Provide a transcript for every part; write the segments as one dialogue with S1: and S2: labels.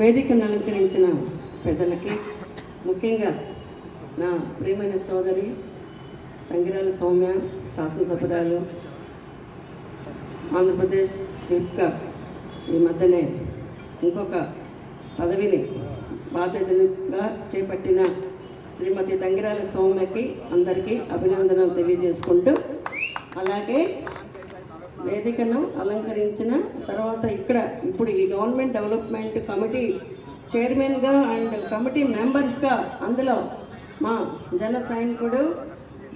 S1: వేదికను అలంకరించిన పెద్దలకి ముఖ్యంగా నా ప్రియమైన సోదరి తంగిరాల సౌమ్య శాసనసభ్యురాలు ఆంధ్రప్రదేశ్ విప్గా ఈ మధ్యనే ఇంకొక పదవిని బాధ్యతగా చేపట్టిన శ్రీమతి తంగిరాల సౌమ్యకి అందరికీ అభినందనలు తెలియజేసుకుంటూ అలాగే వేదికను అలంకరించిన తర్వాత ఇక్కడ ఇప్పుడు ఈ గవర్నమెంట్ డెవలప్మెంట్ కమిటీ చైర్మన్గా అండ్ కమిటీ మెంబర్స్గా అందులో మా జన సైనికుడు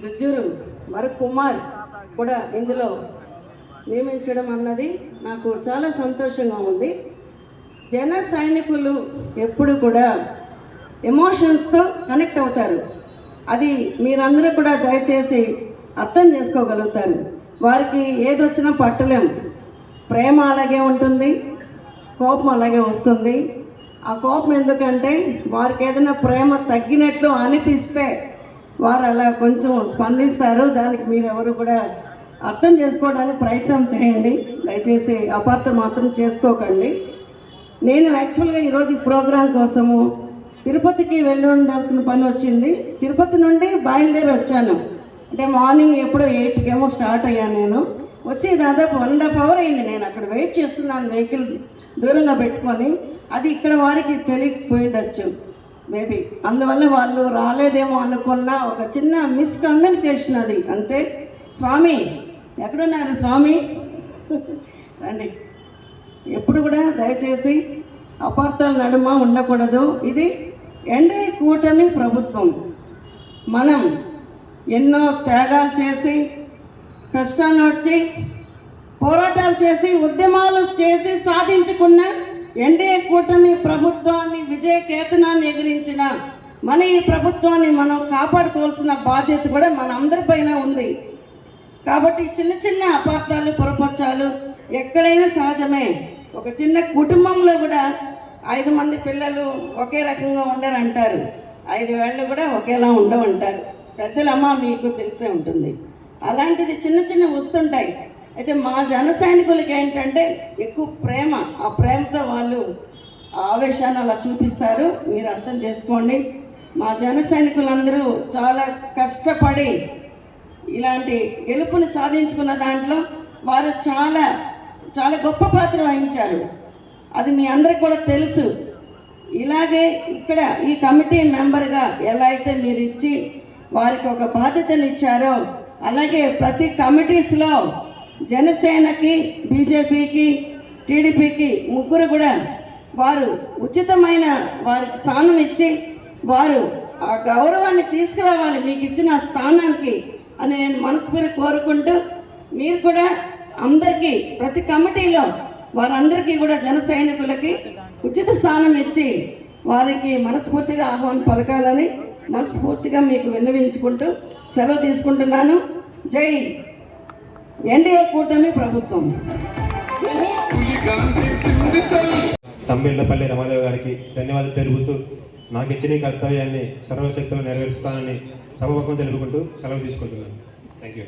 S1: జుజ్జూరు మరు కుమార్ కూడా ఇందులో నియమించడం అన్నది నాకు చాలా సంతోషంగా ఉంది. జన సైనికులు ఎప్పుడు కూడా ఎమోషన్స్తో కనెక్ట్ అవుతారు. అది మీరందరూ కూడా దయచేసి అర్థం చేసుకోగలుగుతారు. వారికి ఏదొచ్చినా పట్టలేము. ప్రేమ అలాగే ఉంటుంది కోపం అలాగే వస్తుంది. ఆ కోపం ఎందుకంటే వారికి ఏదైనా ప్రేమ తగ్గినట్లు అనిపిస్తే వారు అలా కొంచెం స్పందిస్తారు. దానికి మీరు ఎవరు కూడా అర్థం చేసుకోవడానికి ప్రయత్నం చేయండి. దయచేసి అపార్థం మాత్రం చేసుకోకండి. నేను యాక్చువల్గా ఈరోజు ఈ ప్రోగ్రాం కోసము తిరుపతికి వెళ్ళి ఉండాల్సిన పని వచ్చింది. తిరుపతి నుండి బయలుదేరి వచ్చాను. అంటే మార్నింగ్ ఎప్పుడో ఎయిట్కేమో స్టార్ట్ అయ్యాను నేను. వచ్చి దాదాపు వన్ అండ్ హాఫ్ అవర్ అయింది నేను అక్కడ వెయిట్ చేస్తున్నాను వెహికల్ దూరంగా పెట్టుకొని. అది ఇక్కడ వారికి తెలియకపోయిండొచ్చు. మేబీ. అందువల్ల వాళ్ళు రాలేదేమో అనుకున్న ఒక చిన్న మిస్కమ్యూనికేషన్ అది. అంతే. స్వామి ఎక్కడున్నారు స్వామి? రండి. ఎప్పుడు కూడా దయచేసి అపార్థాల నడుమ ఉండకూడదు. ఇది ఎండే కూటమి ప్రభుత్వం. మనం ఎన్నో త్యాగాలు చేసి కష్టాలు వచ్చి పోరాటాలు చేసి ఉద్యమాలు చేసి సాధించుకున్న ఎన్డీఏ కూటమి ప్రభుత్వాన్ని విజయ కేతనాన్ని ఎగిరించిన మన ఈ ప్రభుత్వాన్ని మనం కాపాడుకోవాల్సిన బాధ్యత కూడా మన అందరిపైన ఉంది. కాబట్టి చిన్న చిన్న అపార్థాలు పొరపచ్చాలు ఎక్కడైనా సహజమే. ఒక చిన్న కుటుంబంలో కూడా ఐదు మంది పిల్లలు ఒకే రకంగా ఉండరంటారు. ఐదు వేళ్ళు కూడా ఒకేలా ఉండవంటారు. పెద్దలమ్మ మీకు తెలిసే ఉంటుంది. అలాంటిది చిన్న చిన్న వస్తుంటాయి. అయితే మా జన సైనికులకి ఏంటంటే ఎక్కువ ప్రేమ ఆ ప్రేమతో వాళ్ళు ఆవేశాన్ని అలా చూపిస్తారు. మీరు అర్థం చేసుకోండి. మా జన సైనికులందరూ చాలా కష్టపడి ఇలాంటి గెలుపుని సాధించుకున్న దాంట్లో వారు చాలా చాలా గొప్ప పాత్ర వహించారు. అది మీ అందరికి కూడా తెలుసు. ఇలాగే ఇక్కడ ఈ కమిటీ మెంబర్గా ఎలా అయితే మీరు ఇచ్చి వారికి ఒక బాధ్యతనిచ్చారో అలాగే ప్రతి కమిటీస్లో జనసేనకి బీజేపీకి టీడీపీకి ముగ్గురు కూడా వారు ఉచితమైన వారికి స్థానం ఇచ్చి వారు ఆ గౌరవాన్ని తీసుకురావాలి మీకు ఇచ్చిన స్థానానికి అని నేను మనస్ఫూరి కోరుకుంటూ మీరు కూడా అందరికీ ప్రతి కమిటీలో వారందరికీ కూడా జన సైనికులకి ఉచిత స్థానం ఇచ్చి వారికి మనస్ఫూర్తిగా ఆహ్వానం పలకాలని మనస్ఫూర్తిగా మీకు విన్నవించుకుంటూ సెలవు తీసుకుంటున్నాను. జై ఎన్డీఏ కూటమి ప్రభుత్వం.
S2: తమ్మిళ్ళపల్లి రమాదేవ్ గారికి ధన్యవాదాలు తెలుపుతూ నాకు ఇచ్చిన ఈ కర్తవ్యాన్ని సర్వశక్తులు నెరవేరుస్తానని సభముఖం తెలుపుకుంటూ సెలవు తీసుకుంటున్నాను. Thank you